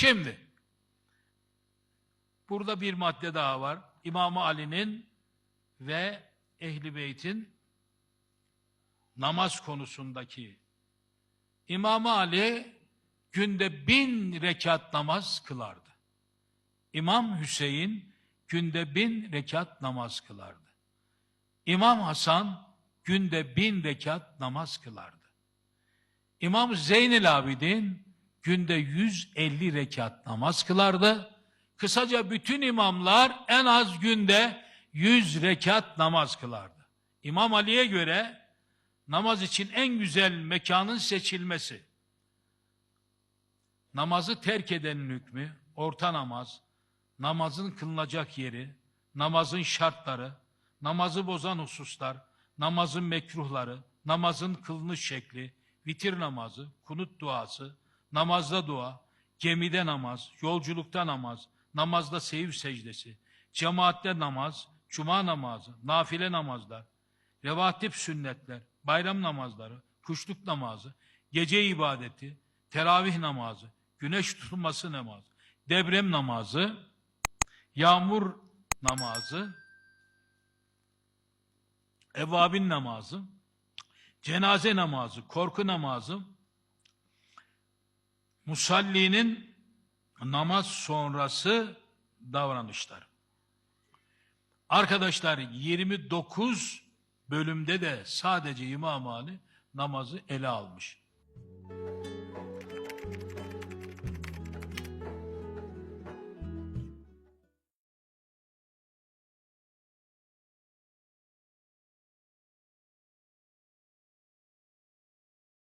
Şimdi burada bir madde daha var. İmam Ali'nin ve Ehli Beyt'in namaz konusundaki İmam Ali günde bin rekat namaz kılardı. İmam Hüseyin günde bin rekat namaz kılardı. İmam Hasan günde bin rekat namaz kılardı. İmam Zeynel Abidin günde 150 rekat namaz kılardı. Kısaca bütün imamlar en az günde 100 rekat namaz kılardı. İmam Ali'ye göre namaz için en güzel mekanın seçilmesi, namazı terk edenin hükmü, orta namaz, namazın kılınacak yeri, namazın şartları, namazı bozan hususlar, namazın mekruhları, namazın kılınış şekli, vitir namazı, kunut duası, namazda dua, gemide namaz, yolculukta namaz, namazda sehiv secdesi, cemaatte namaz, cuma namazı, nafile namazlar, revatip sünnetler, bayram namazları, kuşluk namazı, gece ibadeti, teravih namazı, güneş tutulması namazı, deprem namazı, yağmur namazı, evvabin namazı, cenaze namazı, korku namazı, musallinin namaz sonrası davranışlar. Arkadaşlar 29 bölümde de sadece İmam Ali namazı ele almış.